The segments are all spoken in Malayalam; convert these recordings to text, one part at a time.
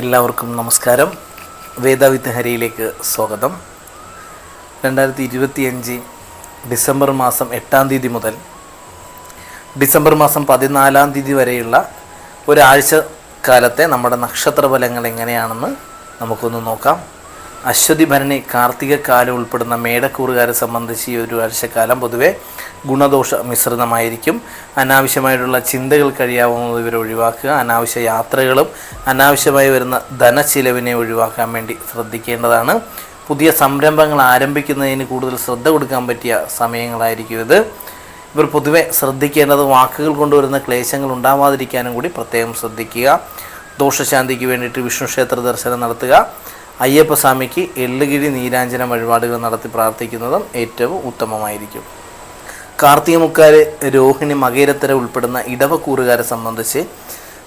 എല്ലാവർക്കും നമസ്കാരം. വേദവിത്ത് ഹരിയിലേക്ക് സ്വാഗതം. രണ്ടായിരത്തി ഇരുപത്തിയഞ്ച് ഡിസംബർ മാസം എട്ടാം തീയതി മുതൽ ഡിസംബർ മാസം പതിനാലാം തീയതി വരെയുള്ള ഒരാഴ്ച കാലത്തെ നമ്മുടെ നക്ഷത്ര ഫലങ്ങൾ എങ്ങനെയാണെന്ന് നമുക്കൊന്ന് നോക്കാം. അശ്വതി ഭരണി കാർത്തിക കാലം ഉൾപ്പെടുന്ന മേടക്കൂറുകാരെ സംബന്ധിച്ച് ഈ ഒരു ആഴ്ചക്കാലം പൊതുവെ ഗുണദോഷ മിശ്രിതമായിരിക്കും. അനാവശ്യമായിട്ടുള്ള ചിന്തകൾ കഴിയാവുന്നത് ഇവരെ ഒഴിവാക്കുക അനാവശ്യ യാത്രകളും അനാവശ്യമായി വരുന്ന ധനച്ചിലവിനെ ഒഴിവാക്കാൻ വേണ്ടി ശ്രദ്ധിക്കേണ്ടതാണ്. പുതിയ സംരംഭങ്ങൾ ആരംഭിക്കുന്നതിന് കൂടുതൽ ശ്രദ്ധ കൊടുക്കാൻ പറ്റിയ സമയങ്ങളായിരിക്കും ഇത്. ഇവർ പൊതുവെ ശ്രദ്ധിക്കേണ്ടത് വാക്കുകൾ കൊണ്ടുവരുന്ന ക്ലേശങ്ങൾ ഉണ്ടാവാതിരിക്കാനും കൂടി പ്രത്യേകം ശ്രദ്ധിക്കുക. ദോഷശാന്തിക്ക് വേണ്ടിയിട്ട് വിഷ്ണു ക്ഷേത്ര ദർശനം നടത്തുക. അയ്യപ്പസ്വാമിക്ക് എള്ളുകിഴി നീരാഞ്ജന വഴിപാടുകൾ നടത്തി പ്രാർത്ഥിക്കുന്നതും ഏറ്റവും ഉത്തമമായിരിക്കും. കാർത്തികമുക്കാര് രോഹിണി മകേരത്തര ഉൾപ്പെടുന്ന ഇടവക്കൂറുകാരെ സംബന്ധിച്ച്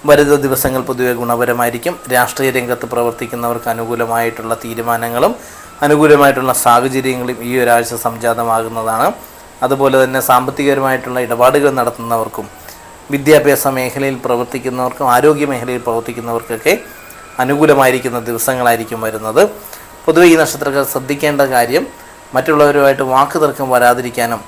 വരുന്ന ദിവസങ്ങൾ പൊതുവെ ഗുണപരമായിരിക്കും. രാഷ്ട്രീയ രംഗത്ത് പ്രവർത്തിക്കുന്നവർക്ക് അനുകൂലമായിട്ടുള്ള തീരുമാനങ്ങളും അനുകൂലമായിട്ടുള്ള സാഹചര്യങ്ങളും ഈ ഒരാഴ്ച സംജാതമാകുന്നതാണ്. അതുപോലെ തന്നെ സാമ്പത്തികപരമായിട്ടുള്ള ഇടപാടുകൾ നടത്തുന്നവർക്കും വിദ്യാഭ്യാസ മേഖലയിൽ പ്രവർത്തിക്കുന്നവർക്കും ആരോഗ്യ മേഖലയിൽ പ്രവർത്തിക്കുന്നവർക്കൊക്കെ അനുകൂലമായിരിക്കുന്ന ദിവസങ്ങളായിരിക്കും വരുന്നത്. പൊതുവെ ഈ നക്ഷത്രക്കാർ ശ്രദ്ധിക്കേണ്ട കാര്യം മറ്റുള്ളവരുമായിട്ട് വാക്ക് തർക്കം വരാതിരിക്കാനും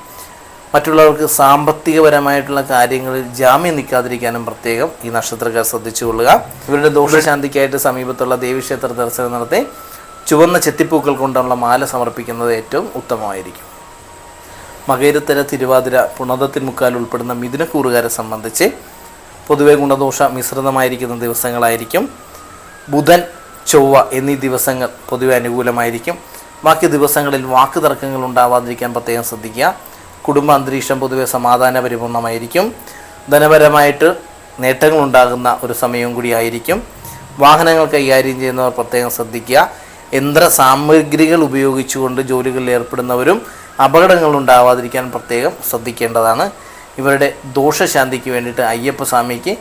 മറ്റുള്ളവർക്ക് സാമ്പത്തികപരമായിട്ടുള്ള കാര്യങ്ങളിൽ ജാമ്യം നിൽക്കാതിരിക്കാനും പ്രത്യേകം ഈ നക്ഷത്രക്കാർ ശ്രദ്ധിച്ചുകൊള്ളുക. ഇവരുടെ ദോഷശാന്തിക്കായിട്ട് സമീപത്തുള്ള ദേവീക്ഷേത്ര ദർശനം നടത്തി ചുവന്ന ചെത്തിപ്പൂക്കൾ കൊണ്ടുള്ള മാല സമർപ്പിക്കുന്നത് ഏറ്റവും ഉത്തമമായിരിക്കും. മകേരത്തര തിരുവാതിര പുണതത്തിൽ മുക്കാൽ ഉൾപ്പെടുന്ന മിഥുനക്കൂറുകാരെ സംബന്ധിച്ച് പൊതുവെ ഗുണദോഷ മിശ്രിതമായിരിക്കുന്ന ദിവസങ്ങളായിരിക്കും. ബുധൻ ചൊവ്വ എന്നീ ദിവസങ്ങൾ പൊതുവെ അനുകൂലമായിരിക്കും. ബാക്കി ദിവസങ്ങളിൽ വാക്ക് തർക്കങ്ങൾ ഉണ്ടാവാതിരിക്കാൻ പ്രത്യേകം ശ്രദ്ധിക്കുക. കുടുംബ അന്തരീക്ഷം പൊതുവെ സമാധാനപരിപൂർണമായിരിക്കും. ധനപരമായിട്ട് നേട്ടങ്ങൾ ഉണ്ടാകുന്ന ഒരു സമയവും കൂടി ആയിരിക്കും. വാഹനങ്ങൾ കൈകാര്യം ചെയ്യുന്നവർ പ്രത്യേകം ശ്രദ്ധിക്കുക. യന്ത്ര സാമഗ്രികൾ ഉപയോഗിച്ചുകൊണ്ട് ജോലികളിൽ ഏർപ്പെടുന്നവരും അപകടങ്ങൾ ഉണ്ടാവാതിരിക്കാൻ പ്രത്യേകം ശ്രദ്ധിക്കേണ്ടതാണ്. ഇവരുടെ ദോഷശാന്തിക്ക് വേണ്ടിയിട്ട് അയ്യപ്പ സ്വാമിക്ക്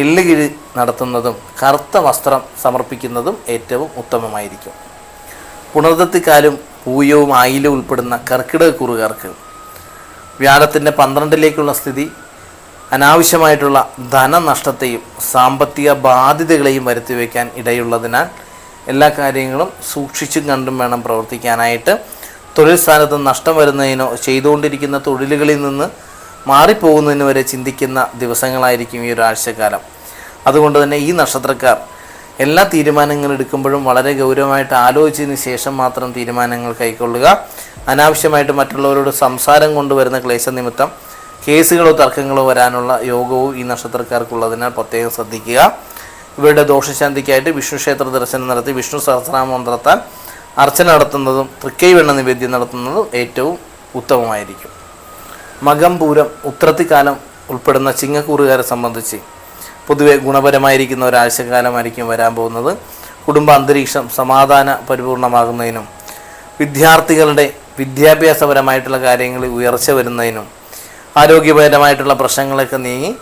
എള്ളുകിഴി നടത്തുന്നതും കറുത്ത വസ്ത്രം സമർപ്പിക്കുന്നതും ഏറ്റവും ഉത്തമമായിരിക്കും. പുണർദത്തിക്കാലും പൂയവും ആയിലും ഉൾപ്പെടുന്ന കർക്കിടക കുറുകാർക്ക് വ്യാഴത്തിന്റെ പന്ത്രണ്ടിലേക്കുള്ള സ്ഥിതി അനാവശ്യമായിട്ടുള്ള ധനനഷ്ടത്തെയും സാമ്പത്തിക ബാധ്യതകളെയും വരുത്തി വയ്ക്കാൻ ഇടയുള്ളതിനാൽ എല്ലാ കാര്യങ്ങളും സൂക്ഷിച്ചും കണ്ടും വേണം പ്രവർത്തിക്കാനായിട്ട്. തൊഴിൽ സ്ഥാനത്ത് നഷ്ടം വരുന്നതിനോ ചെയ്തുകൊണ്ടിരിക്കുന്ന തൊഴിലുകളിൽ നിന്ന് മാറിപ്പോകുന്നതിന് വരെ ചിന്തിക്കുന്ന ദിവസങ്ങളായിരിക്കും ഈ ഒരാഴ്ചക്കാലം അതുകൊണ്ട് തന്നെ ഈ നക്ഷത്രക്കാർ എല്ലാ തീരുമാനങ്ങളും എടുക്കുമ്പോഴും വളരെ ഗൗരവമായിട്ട് ആലോചിച്ചതിന് ശേഷം മാത്രം തീരുമാനങ്ങൾ കൈക്കൊള്ളുക. അനാവശ്യമായിട്ട് മറ്റുള്ളവരോട് സംസാരം കൊണ്ടുവരുന്ന ക്ലേശ നിമിത്തം കേസുകളോ തർക്കങ്ങളോ വരാനുള്ള യോഗവും ഈ നക്ഷത്രക്കാർക്കുള്ളതിനാൽ പ്രത്യേകം ശ്രദ്ധിക്കുക. ഇവരുടെ ദോഷശാന്തിക്കായിട്ട് വിഷ്ണു ക്ഷേത്ര ദർശനം നടത്തി വിഷ്ണു സഹസ്രനാമം നടത്താൻ അർച്ചന നടത്തുന്നതും തൃക്കൈവെണ്ണ നിവേദ്യം നടത്തുന്നതും ഏറ്റവും ഉത്തമമായിരിക്കും. മകം പൂരം ഉത്രത്തിക്കാലം ഉൾപ്പെടുന്ന ചിങ്ങക്കൂറുകാരെ സംബന്ധിച്ച് പൊതുവെ ഗുണപരമായിരിക്കുന്ന ഒരാഴ്ചക്കാലമായിരിക്കും വരാൻ പോകുന്നത്. കുടുംബ അന്തരീക്ഷം സമാധാന പരിപൂർണമാകുന്നതിനും വിദ്യാർത്ഥികളുടെ വിദ്യാഭ്യാസപരമായിട്ടുള്ള കാര്യങ്ങളിൽ ഉയർച്ച വരുന്നതിനും ആരോഗ്യപരമായിട്ടുള്ള പ്രശ്നങ്ങളൊക്കെ നീങ്ങി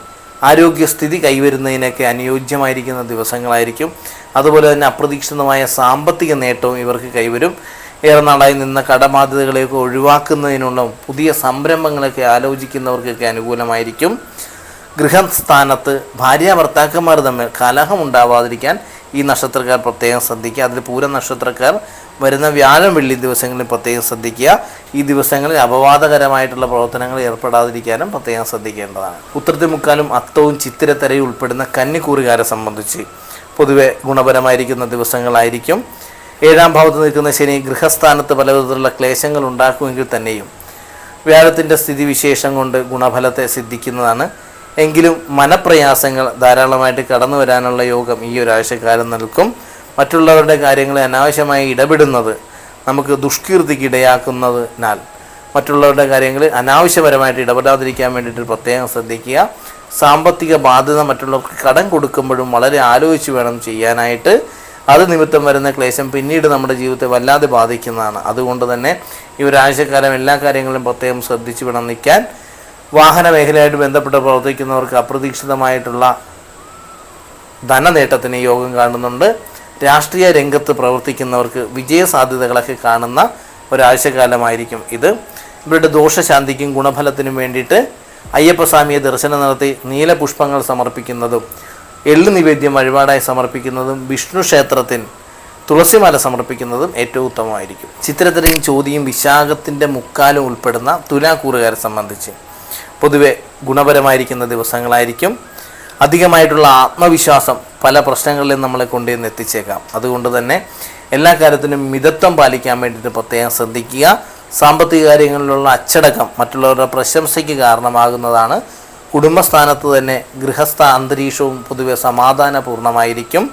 ആരോഗ്യസ്ഥിതി കൈവരുന്നതിനൊക്കെ അനുയോജ്യമായിരിക്കുന്ന ദിവസങ്ങളായിരിക്കും. അതുപോലെ തന്നെ അപ്രതീക്ഷിതമായ സാമ്പത്തിക നേട്ടവും ഇവർക്ക് കൈവരും. ഏറെ നാളായി നിന്ന കടബാധ്യതകളെയൊക്കെ ഒഴിവാക്കുന്നതിനുള്ള പുതിയ സംരംഭങ്ങളൊക്കെ ആലോചിക്കുന്നവർക്കൊക്കെ അനുകൂലമായിരിക്കും. ഗൃഹസ്ഥാനത്ത് ഭാര്യ ഭർത്താക്കന്മാർ തമ്മിൽ കലഹം ഉണ്ടാവാതിരിക്കാൻ ഈ നക്ഷത്രക്കാർ പ്രത്യേകം ശ്രദ്ധിക്കുക. അതിൽ പൂര നക്ഷത്രക്കാർ വരുന്ന വ്യാഴം വെള്ളി ദിവസങ്ങളിൽ പ്രത്യേകം ശ്രദ്ധിക്കുക. ഈ ദിവസങ്ങളിൽ അപവാദകരമായിട്ടുള്ള പ്രവർത്തനങ്ങൾ ഏർപ്പെടാതിരിക്കാനും പ്രത്യേകം ശ്രദ്ധിക്കേണ്ടതാണ്. ഉത്തരത്തിമുക്കാലും അത്തവും ചിത്തിരത്തരയും ഉൾപ്പെടുന്ന കന്നിക്കൂറുകാരെ സംബന്ധിച്ച് പൊതുവെ ഗുണപരമായിരിക്കുന്ന ദിവസങ്ങളായിരിക്കും. ഏഴാം ഭാവത്ത് നിൽക്കുന്ന ശനി ഗൃഹസ്ഥാനത്ത് പലവിധത്തിലുള്ള ക്ലേശങ്ങൾ ഉണ്ടാക്കുമെങ്കിൽ തന്നെയും വ്യാഴത്തിന്റെ സ്ഥിതിവിശേഷം കൊണ്ട് ഗുണഫലത്തെ സിദ്ധിക്കുന്നതാണ്. എങ്കിലും മനപ്രയാസങ്ങൾ ധാരാളമായിട്ട് കടന്നു വരാനുള്ള യോഗം ഈ ഒരാഴ്ചക്കാലം നൽകും മറ്റുള്ളവരുടെ കാര്യങ്ങളെ അനാവശ്യമായി ഇടപെടുന്നത് നമുക്ക് ദുഷ്കീർത്തിക്ക് ഇടയാക്കുന്നതിനാൽ മറ്റുള്ളവരുടെ കാര്യങ്ങളിൽ അനാവശ്യപരമായിട്ട് ഇടപെടാതിരിക്കാൻ വേണ്ടിയിട്ട് പ്രത്യേകം ശ്രദ്ധിക്കുക. സാമ്പത്തിക ബാധ്യത മറ്റുള്ളവർക്ക് കടം കൊടുക്കുമ്പോഴും വളരെ ആലോചിച്ച് വേണം ചെയ്യാനായിട്ട്. അത് നിമിത്തം വരുന്ന ക്ലേശം പിന്നീട് നമ്മുടെ ജീവിതത്തെ വല്ലാതെ ബാധിക്കുന്നതാണ്. അതുകൊണ്ട് തന്നെ ഈ ഒരാഴ്ചക്കാലം എല്ലാ കാര്യങ്ങളും പ്രത്യേകം ശ്രദ്ധിച്ചു വേണം നിൽക്കാൻ. വാഹന മേഖലയായിട്ട് ബന്ധപ്പെട്ട് പ്രവർത്തിക്കുന്നവർക്ക് അപ്രതീക്ഷിതമായിട്ടുള്ള ധനനേട്ടത്തിന് യോഗം കാണുന്നുണ്ട്. രാഷ്ട്രീയ രംഗത്ത് പ്രവർത്തിക്കുന്നവർക്ക് വിജയ സാധ്യതകളൊക്കെ കാണുന്ന ഒരാഴ്ചക്കാലമായിരിക്കും ഇത്. ഇവരുടെ ദോഷശാന്തിക്കും ഗുണഫലത്തിനും വേണ്ടിയിട്ട് അയ്യപ്പസ്വാമിയെ ദർശനം നടത്തി നീലപുഷ്പങ്ങൾ സമർപ്പിക്കുന്നതും എള്ളു നിവേദ്യം വഴിപാടായി സമർപ്പിക്കുന്നതും വിഷ്ണു ക്ഷേത്രത്തിൽ തുളസിമാല സമർപ്പിക്കുന്നതും ഏറ്റവും ഉത്തമമായിരിക്കും. ചിത്രത്തിലെയും ചോദ്യം വിശാഖത്തിന്റെ മുക്കാലും ഉൾപ്പെടുന്ന തുലാക്കൂറുകാരെ സംബന്ധിച്ച് പൊതുവെ ഗുണപരമായിരിക്കുന്ന ദിവസങ്ങളായിരിക്കും. അധികമായിട്ടുള്ള ആത്മവിശ്വാസം പല പ്രശ്നങ്ങളിലും നമ്മളെ കൊണ്ടുവന്ന് എത്തിച്ചേക്കാം. അതുകൊണ്ട് തന്നെ എല്ലാ കാര്യത്തിനും മിതത്വം പാലിക്കാൻ വേണ്ടിയിട്ട് പ്രത്യേകം ശ്രദ്ധിക്കുക. സാമ്പത്തിക കാര്യങ്ങളിലുള്ള അച്ചടക്കം മറ്റുള്ളവരുടെ പ്രശംസയ്ക്ക് കാരണമാകുന്നതാണ് കുടുംബസ്ഥാനത്ത് തന്നെ ഗൃഹസ്ഥ അന്തരീക്ഷവും പൊതുവെ സമാധാനപൂർണമായിരിക്കും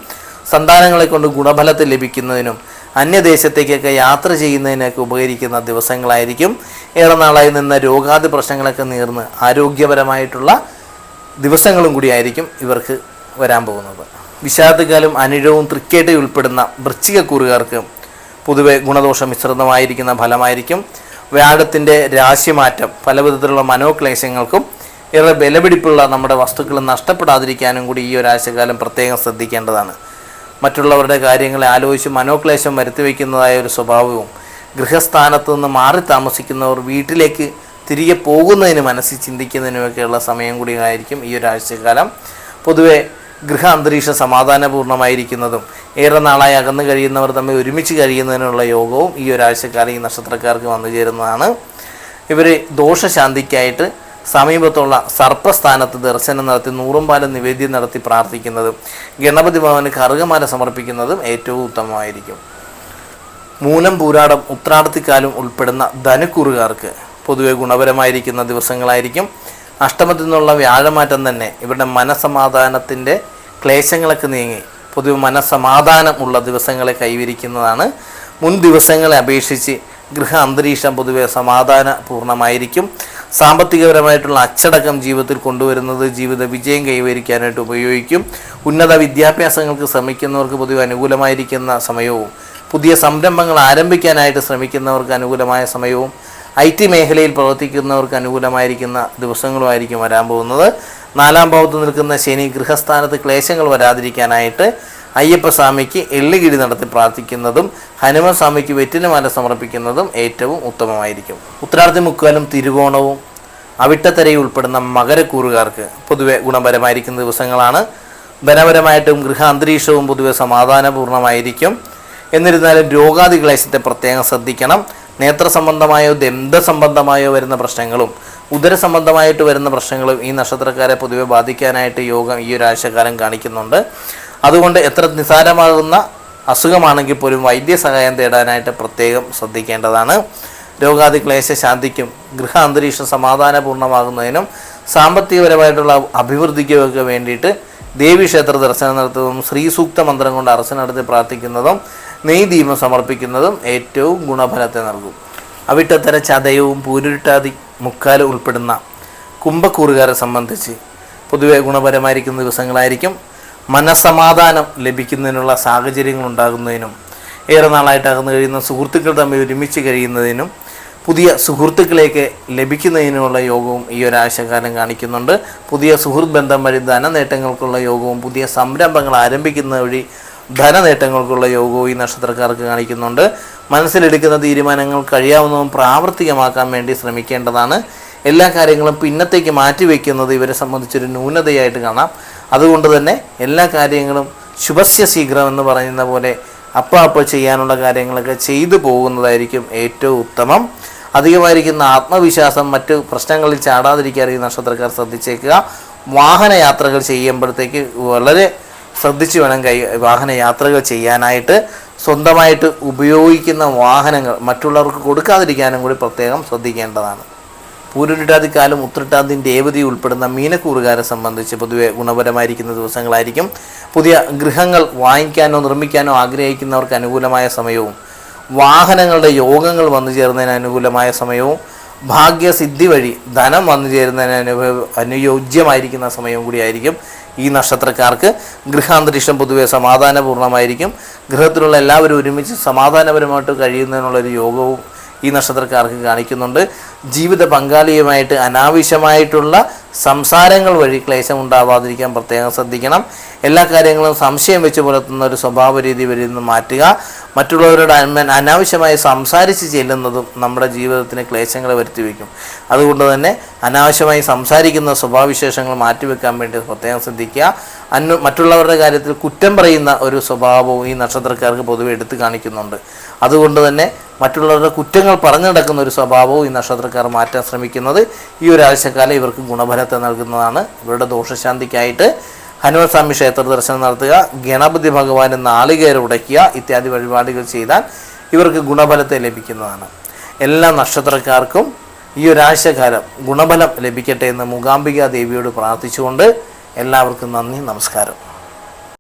സന്താനങ്ങളെ കൊണ്ട് ഗുണഫലത്തിൽ ലഭിക്കുന്നതിനും അന്യദേശത്തേക്കൊക്കെ യാത്ര ചെയ്യുന്നതിനൊക്കെ ഉപകരിക്കുന്ന ദിവസങ്ങളായിരിക്കും. ഏറെ നാളായി നിന്ന രോഗാദി പ്രശ്നങ്ങളൊക്കെ നേർന്ന് ആരോഗ്യപരമായിട്ടുള്ള ദിവസങ്ങളും കൂടിയായിരിക്കും ഇവർക്ക് വരാൻ പോകുന്നത്. വിഷാദകാലം അനിഴവും തൃക്കേട്ടയും ഉൾപ്പെടുന്ന വൃശ്ചികക്കൂറുകാർക്ക് പൊതുവെ ഗുണദോഷ മിശ്രിതമായിരിക്കുന്ന ഫലമായിരിക്കും. വ്യാഴത്തിന്റെ രാശിമാറ്റം പല മനോക്ലേശങ്ങൾക്കും ഏറെ വിലപിടിപ്പുള്ള നമ്മുടെ വസ്തുക്കൾ നഷ്ടപ്പെടാതിരിക്കാനും കൂടി ഈ ഒരാഴ്ചക്കാലം പ്രത്യേകം ശ്രദ്ധിക്കേണ്ടതാണ്. മറ്റുള്ളവരുടെ കാര്യങ്ങളെ ആലോചിച്ച് മനോക്ലേശം വരുത്തി വയ്ക്കുന്നതായ ഒരു സ്വഭാവവും ഗൃഹസ്ഥാനത്ത് നിന്ന് മാറി താമസിക്കുന്നവർ വീട്ടിലേക്ക് തിരികെ പോകുന്നതിന് മനസ്സിൽ ചിന്തിക്കുന്നതിനുമൊക്കെയുള്ള സമയം കൂടി ആയിരിക്കും ഈ ഒരാഴ്ചക്കാലം. പൊതുവെ ഗൃഹ അന്തരീക്ഷം സമാധാനപൂർണമായിരിക്കുന്നതും ഏറെ നാളായി അകന്നു കഴിയുന്നവർ തമ്മിൽ ഒരുമിച്ച് കഴിയുന്നതിനുള്ള യോഗവും ഈ ഒരാഴ്ചക്കാലം ഈ നക്ഷത്രക്കാർക്ക് വന്നു ചേരുന്നതാണ്. ഇവർ ദോഷശാന്തിക്കായിട്ട് സമീപത്തുള്ള സർപ്പസ്ഥാനത്ത് ദർശനം നടത്തി നൂറുംപാലം നിവേദ്യം നടത്തി പ്രാർത്ഥിക്കുന്നതും ഗണപതി ഭവന് കറുകമാല സമർപ്പിക്കുന്നതും ഏറ്റവും ഉത്തമമായിരിക്കും. മൂലം പൂരാടം ഉത്രാടത്തിക്കാലും ഉൾപ്പെടുന്ന ധനുക്കുറുകാർക്ക് പൊതുവെ ഗുണപരമായിരിക്കുന്ന ദിവസങ്ങളായിരിക്കും. അഷ്ടമത്തിൽ നിന്നുള്ള വ്യാഴമാറ്റം തന്നെ ഇവരുടെ മനസമാധാനത്തിന്റെ ക്ലേശങ്ങളൊക്കെ നീങ്ങി പൊതുവെ മനസമാധാനം ഉള്ള ദിവസങ്ങളെ കൈവരിക്കുന്നതാണ്. മുൻ ദിവസങ്ങളെ അപേക്ഷിച്ച് ഗൃഹ അന്തരീക്ഷം പൊതുവെ സമാധാനപൂർണമായിരിക്കും സാമ്പത്തികപരമായിട്ടുള്ള അച്ചടക്കം ജീവിതത്തിൽ കൊണ്ടുവരുന്നത് ജീവിത വിജയം കൈവരിക്കാനായിട്ട് ഉപയോഗിക്കും. ഉന്നത വിദ്യാഭ്യാസങ്ങൾക്ക് ശ്രമിക്കുന്നവർക്ക് പൊതുവെ അനുകൂലമായിരിക്കുന്ന സമയവും പുതിയ സംരംഭങ്ങൾ ആരംഭിക്കാനായിട്ട് ശ്രമിക്കുന്നവർക്ക് അനുകൂലമായ സമയവും ഐ ടി മേഖലയിൽ പ്രവർത്തിക്കുന്നവർക്ക് അനുകൂലമായിരിക്കുന്ന ദിവസങ്ങളുമായിരിക്കും വരാൻ പോകുന്നത്. നാലാം ഭാവത്ത് നിൽക്കുന്ന ശനി ഗൃഹസ്ഥാനത്ത് ക്ലേശങ്ങൾ വരാതിരിക്കാനായിട്ട് അയ്യപ്പസ്വാമിക്ക് എള്ളുകിടി നടത്തി പ്രാർത്ഥിക്കുന്നതും ഹനുമാൻ സ്വാമിക്ക് വെറ്റിനമാല സമർപ്പിക്കുന്നതും ഏറ്റവും ഉത്തമമായിരിക്കും. ഉത്തരാർത്ഥി മുക്കാലും തിരുവോണവും അവിട്ടത്തരയിൽ ഉൾപ്പെടുന്ന മകരക്കൂറുകാർക്ക് പൊതുവെ ഗുണപരമായിരിക്കുന്ന ദിവസങ്ങളാണ്. ധനപരമായിട്ടും ഗൃഹ അന്തരീക്ഷവും പൊതുവെ സമാധാനപൂർണമായിരിക്കും എന്നിരുന്നാലും രോഗാദികളേശത്തെ പ്രത്യേകം ശ്രദ്ധിക്കണം. നേത്ര സംബന്ധമായോ ദന്ത സംബന്ധമായോ വരുന്ന പ്രശ്നങ്ങളും ഉദര സംബന്ധമായിട്ട് വരുന്ന പ്രശ്നങ്ങളും ഈ നക്ഷത്രക്കാരെ പൊതുവെ ബാധിക്കാനായിട്ട് യോഗം ഈ ഒരു ആഴ്ചക്കാലം കാണിക്കുന്നുണ്ട്. അതുകൊണ്ട് എത്ര നിസാരമാകുന്ന അസുഖമാണെങ്കിൽ പോലും വൈദ്യസഹായം തേടാനായിട്ട് പ്രത്യേകം ശ്രദ്ധിക്കേണ്ടതാണ്. രോഗാതിക്ലേശ ശാന്തിക്കും ഗൃഹ അന്തരീക്ഷം സമാധാനപൂർണമാകുന്നതിനും സാമ്പത്തികപരമായിട്ടുള്ള അഭിവൃദ്ധിക്കുമൊക്കെ വേണ്ടിയിട്ട് ദേവീക്ഷേത്ര ദർശനം നടത്തുന്നതും ശ്രീ സൂക്ത മന്ത്രം കൊണ്ട് നടത്തി പ്രാർത്ഥിക്കുന്നതും നെയ് ദീപം സമർപ്പിക്കുന്നതും ഏറ്റവും ഗുണഫലത്തെ നൽകും. അവിട്ടത്തര ചതയവും പൂരുരുട്ടാതി മുക്കാലും ഉൾപ്പെടുന്ന കുംഭക്കൂറുകാരെ സംബന്ധിച്ച് പൊതുവെ ഗുണപരമായിരിക്കുന്ന ദിവസങ്ങളായിരിക്കും. മനസമാധാനം ലഭിക്കുന്നതിനുള്ള സാഹചര്യങ്ങൾ ഉണ്ടാകുന്നതിനും ഏറെ നാളായിട്ട് അകന്നു കഴിയുന്ന സുഹൃത്തുക്കൾ തമ്മിൽ ഒരുമിച്ച് കഴിയുന്നതിനും പുതിയ സുഹൃത്തുക്കളെയൊക്കെ ലഭിക്കുന്നതിനുള്ള യോഗവും ഈ ഒരാഴ്ചക്കാലം കാണിക്കുന്നുണ്ട്. പുതിയ സുഹൃത്ത് ബന്ധം വഴി ധനനേട്ടങ്ങൾക്കുള്ള യോഗവും പുതിയ സംരംഭങ്ങൾ ആരംഭിക്കുന്ന വഴി ധനനേട്ടങ്ങൾക്കുള്ള യോഗവും ഈ നക്ഷത്രക്കാർക്ക് കാണിക്കുന്നുണ്ട്. മനസ്സിലെടുക്കുന്ന തീരുമാനങ്ങൾ കഴിയാവുന്നതും പ്രാവർത്തികമാക്കാൻ വേണ്ടി ശ്രമിക്കേണ്ടതാണ്. എല്ലാ കാര്യങ്ങളും പിന്നത്തേക്ക് മാറ്റിവെക്കുന്നത് ഇവരെ സംബന്ധിച്ചൊരു ന്യൂനതയായിട്ട് കാണാം. അതുകൊണ്ട് തന്നെ എല്ലാ കാര്യങ്ങളും ശുഭസ്യ ശീഘ്രം എന്ന് പറയുന്ന പോലെ അപ്പ അപ്പ ചെയ്യാനുള്ള കാര്യങ്ങളൊക്കെ ചെയ്തു പോകുന്നതായിരിക്കും ഏറ്റവും ഉത്തമം. അധികമായിരിക്കുന്ന ആത്മവിശ്വാസം മറ്റു പ്രശ്നങ്ങളിൽ ചാടാതിരിക്കാൻ ഈ നക്ഷത്രക്കാർ ശ്രദ്ധിച്ചേക്കുക. വാഹനയാത്രകൾ ചെയ്യുമ്പോഴത്തേക്ക് വളരെ ശ്രദ്ധിച്ച് വേണം കൈ വാഹനയാത്രകൾ ചെയ്യാനായിട്ട്. സ്വന്തമായിട്ട് ഉപയോഗിക്കുന്ന വാഹനങ്ങൾ മറ്റുള്ളവർക്ക് കൊടുക്കാതിരിക്കാനും കൂടി പ്രത്യേകം ശ്രദ്ധിക്കേണ്ടതാണ്. പൂരുരുട്ടാതിക്കാലം ഉത്രട്ടാതി രേവതി ഉൾപ്പെടുന്ന മീനക്കൂറുകാരെ സംബന്ധിച്ച് പൊതുവെ ഗുണപരമായിരിക്കുന്ന ദിവസങ്ങളായിരിക്കും. പുതിയ ഗൃഹങ്ങൾ വാങ്ങിക്കാനോ നിർമ്മിക്കാനോ ആഗ്രഹിക്കുന്നവർക്ക് അനുകൂലമായ സമയവും. വാഹനങ്ങളുടെ യോഗങ്ങൾ വന്നു ചേർന്നതിന് അനുകൂലമായ സമയവും. ഭാഗ്യസിദ്ധി വഴി ധനം വന്നു ചേരുന്നതിന് അനുഭ അനുയോജ്യമായിരിക്കുന്ന സമയവും കൂടിയായിരിക്കും ഈ നക്ഷത്രക്കാർക്ക്. ഗൃഹാന്തരീക്ഷം പൊതുവെ സമാധാനപൂർണമായിരിക്കും ഗൃഹത്തിലുള്ള എല്ലാവരും ഒരുമിച്ച് സമാധാനപരമായിട്ട് കഴിയുന്നതിനുള്ളൊരു യോഗവും ഈ നക്ഷത്രക്കാർക്ക് കാണിക്കുന്നുണ്ട്. ജീവിത പങ്കാളിയുമായിട്ട് അനാവശ്യമായിട്ടുള്ള സംസാരങ്ങൾ വഴി ക്ലേശം ഉണ്ടാവാതിരിക്കാൻ പ്രത്യേകം ശ്രദ്ധിക്കണം. എല്ലാ കാര്യങ്ങളും സംശയം വെച്ച് പുലർത്തുന്ന ഒരു സ്വഭാവ രീതി വരിൽ നിന്ന് മാറ്റുക. മറ്റുള്ളവരോട് അന- അനാവശ്യമായി സംസാരിച്ച് ചെല്ലുന്നതും നമ്മുടെ ജീവിതത്തിന് ക്ലേശങ്ങൾ വരുത്തി വയ്ക്കും. അതുകൊണ്ട് തന്നെ അനാവശ്യമായി സംസാരിക്കുന്ന സ്വഭാവവിശേഷങ്ങൾ മാറ്റിവെക്കാൻ വേണ്ടി പ്രത്യേകം ശ്രദ്ധിക്കുക. അന്വ മറ്റുള്ളവരുടെ കാര്യത്തിൽ കുറ്റം പറയുന്ന ഒരു സ്വഭാവവും ഈ നക്ഷത്രക്കാർക്ക് പൊതുവെ എടുത്തു കാണിക്കുന്നുണ്ട്. അതുകൊണ്ട് തന്നെ മറ്റുള്ളവരുടെ കുറ്റങ്ങൾ പറഞ്ഞു നടക്കുന്ന ഒരു സ്വഭാവവും ഈ നക്ഷത്രക്കാർ മാറ്റാൻ ശ്രമിക്കുന്നത്. ഈ ഒരാഴ്ചക്കാലം ഇവർക്ക് ഗുണഫലത്തെ നൽകുന്നതാണ്. ഇവരുടെ ദോഷശാന്തിക്കായിട്ട് ഹനുമാൻ സ്വാമി ക്ഷേത്ര ദർശനം നടത്തുക ഗണപതി ഭഗവാന് നാളികേര ഉടയ്ക്കുക ഇത്യാദി വഴിപാടുകൾ ചെയ്താൽ ഇവർക്ക് ഗുണഫലത്തെ ലഭിക്കുന്നതാണ്. എല്ലാ നക്ഷത്രക്കാർക്കും ഈ ഒരാഴ്ചക്കാലം ഗുണഫലം ലഭിക്കട്ടെ എന്ന് മൂകാംബിക ദേവിയോട് പ്രാർത്ഥിച്ചുകൊണ്ട് എല്ലാവർക്കും നന്ദി നമസ്കാരം.